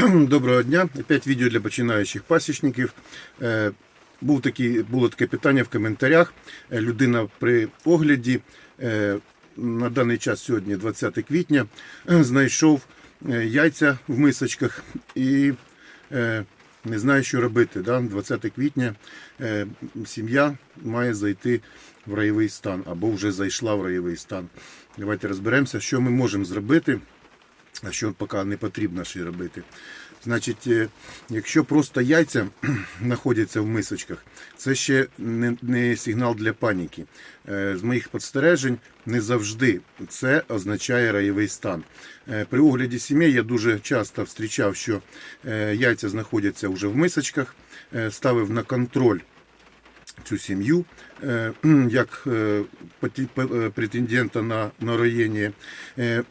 Доброго дня. Опять відео для починаючих пасічників. Е, Був такий, було таке питання в коментарях. Е, Людина при огляді е, на даний час сьогодні, 20 квітня, знайшов яйця в мисочках і не знає, що робити. 20 квітня сім'я має зайти в райовий стан або вже зайшла в райовий стан. Давайте розберемося, що ми можемо зробити що поки не потрібно ще робити. Значить, е, якщо просто яйця знаходяться в мисочках, це ще не, не сигнал для паніки. Е, З моїх спостережень не завжди це означає райовий стан. Е, При огляді сімей я дуже часто зустрічав, що яйця знаходяться вже в мисочках, ставив на контроль цю сім'ю е, як е, е, претендента на, нароєння,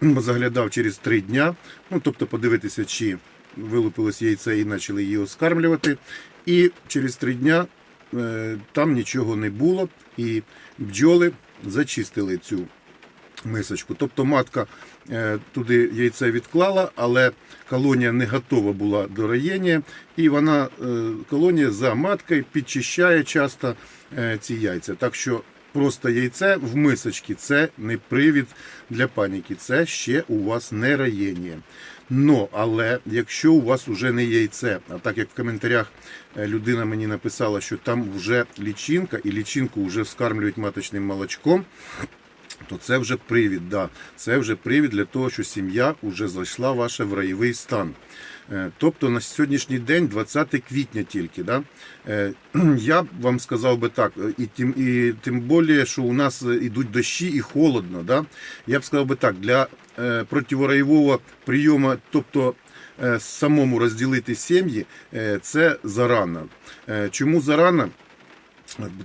заглядав через три дня, ну, тобто подивитися, чи вилупилось яйце і почали її оскармлювати. І через три дня там нічого не було, і бджоли зачистили цю мисочку. Тобто матка е, туди яйце відклала, але колонія не готова була до роєння, і вона е, колонія за маткою підчищає часто е, ці яйця. Так що просто яйце в мисочці це не привід для паніки, це ще у вас не роєння. Но, але якщо у вас вже не яйце, а так як в коментарях людина мені написала, що там вже лічинка, і лічинку вже скармлюють маточним молочком, то це вже привід, да. це вже привід для того, що сім'я вже зайшла ваша в райовий стан. Е, Тобто на сьогоднішній день, 20 квітня тільки, да? е, я б вам сказав би так, е, і тим, і тим більше, що у нас е, ідуть дощі і холодно. Да? Я б сказав би так, для е, противорайового прийому, тобто е, самому розділити сім'ї, е, це зарано. Е, Чому зарано?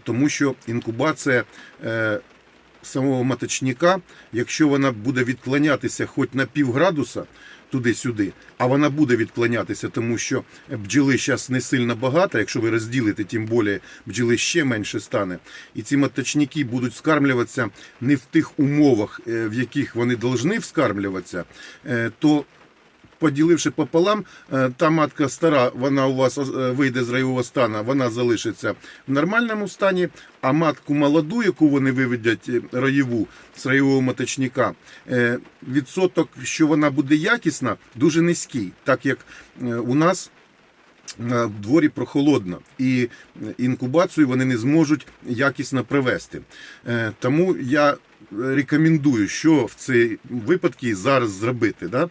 Тому що інкубація е, самого маточника, якщо вона буде відклонятися хоч на пів градуса туди-сюди, а вона буде відклонятися, тому що бджоли зараз не сильно багато, якщо ви розділите, тим більше бджоли ще менше стане. І ці маточники будуть скармлюватися не в тих умовах, е, в яких вони повинні вскармлюватися, е, то поділивши пополам, е, та матка стара, вона у вас е, вийде з райового стану, вона залишиться в нормальному стані, а матку молоду, яку вони виведять е, роєву з райового маточника, відсоток, що вона буде якісна, дуже низький, так як у нас на дворі прохолодно, і інкубацію вони не зможуть якісно провести. Е, Тому я рекомендую, що в цій випадку зараз зробити. Да?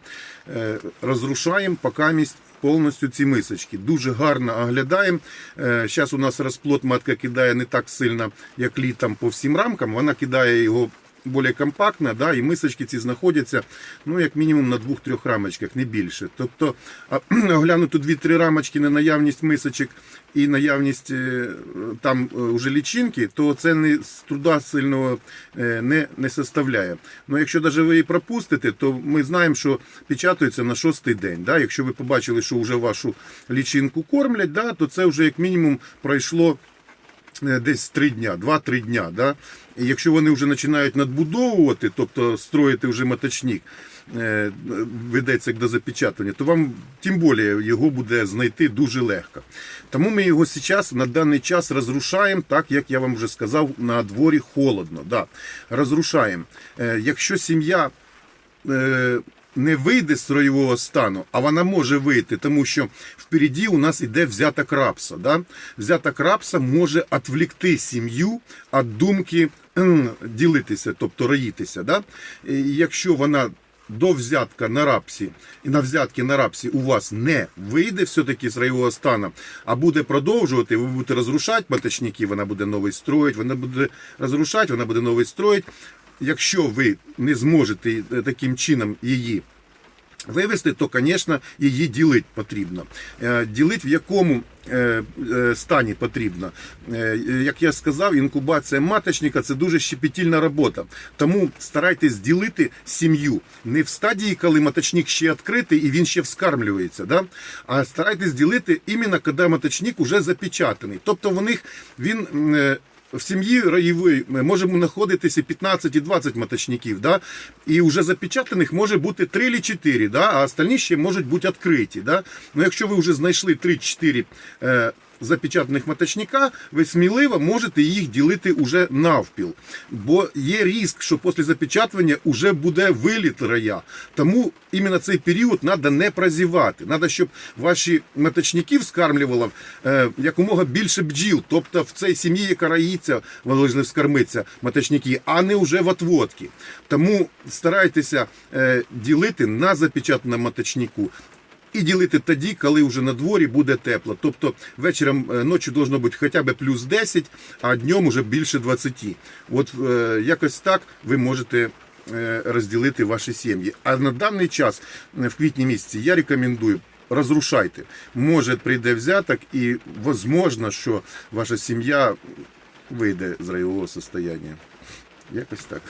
Е, Розрушаємо покамість повністю ці мисочки. Дуже гарно оглядаємо. Зараз у нас розплод матка кидає не так сильно, як літом по всім рамкам. Вона кидає його більш компактно, да, і мисочки ці знаходяться ну, як мінімум на двох-трьох рамочках, не більше. Тобто оглянути дві-три рамочки на наявність мисочок і наявність е, там е, уже лічинки, то це не з труда сильного е, не, не составляє. Ну, якщо навіть ви її пропустите, то ми знаємо, що печатаються на шостий день. Да? Якщо ви побачили, що вже вашу лічинку кормлять, да, то це вже як мінімум пройшло десь 3 дня, 2-3 дня. Да? І якщо вони вже починають надбудовувати, тобто строїти вже маточник, е, ведеться до запечатання, то вам тим більше його буде знайти дуже легко. Тому ми його зараз на даний час розрушаємо, так як я вам вже сказав, на дворі холодно. Да. Розрушаємо. Е, Якщо сім'я е, не вийде з роєвого стану, а вона може вийти, тому що впереді у нас іде взяток рапса. Да? Взяток рапса може відвлекти сім'ю від думки ділитися, тобто роїтися. Да? Якщо вона до взятка на рапсі і на взятки на рапсі у вас не вийде все-таки з райового стану, а буде продовжувати, ви будете розрушати маточники, вона буде новий строїть, вона буде розрушати, вона буде новий строїть. Якщо ви не зможете е, таким чином її вивести, то, звісно, її ділити потрібно. Е, Ділити в якому е, стані потрібно. Як я сказав, інкубація маточника це дуже щепетільна робота. Тому старайтесь ділити сім'ю не в стадії, коли маточник ще відкритий і він ще вскармлюється. Да? А старайтесь ділити іменно, коли маточник вже запечатаний. Тобто в них він. Е, в сім'ї раєвої може знаходитися 15 і 20 маточників, да? і вже запечатаних може бути 3 чи 4, да? а остальні ще можуть бути відкриті. Да? Ну, якщо ви вже знайшли 3-4 е, запечатаних маточника, ви сміливо можете їх ділити уже навпіл. Бо є ризик, що після запечатування вже буде виліт рая. Тому іменно цей період треба не прозівати. Треба, щоб ваші маточники вскармлювало е, якомога більше бджіл. Тобто в цій сім'ї, яка раїться, вони повинні маточники, а не вже в отводки. Тому старайтеся е, ділити на запечатаному маточнику. І ділити тоді, коли вже на дворі буде тепло. Тобто вечором е, ночі должно бути хоча б плюс 10, а днем уже більше 20. От е, якось так ви можете е, розділити ваші сім'ї. А на даний час, в квітні місяці, я рекомендую. Розрушайте. Може прийде взяток, і возможно, що ваша сім'я вийде з райового состояння. Якось так.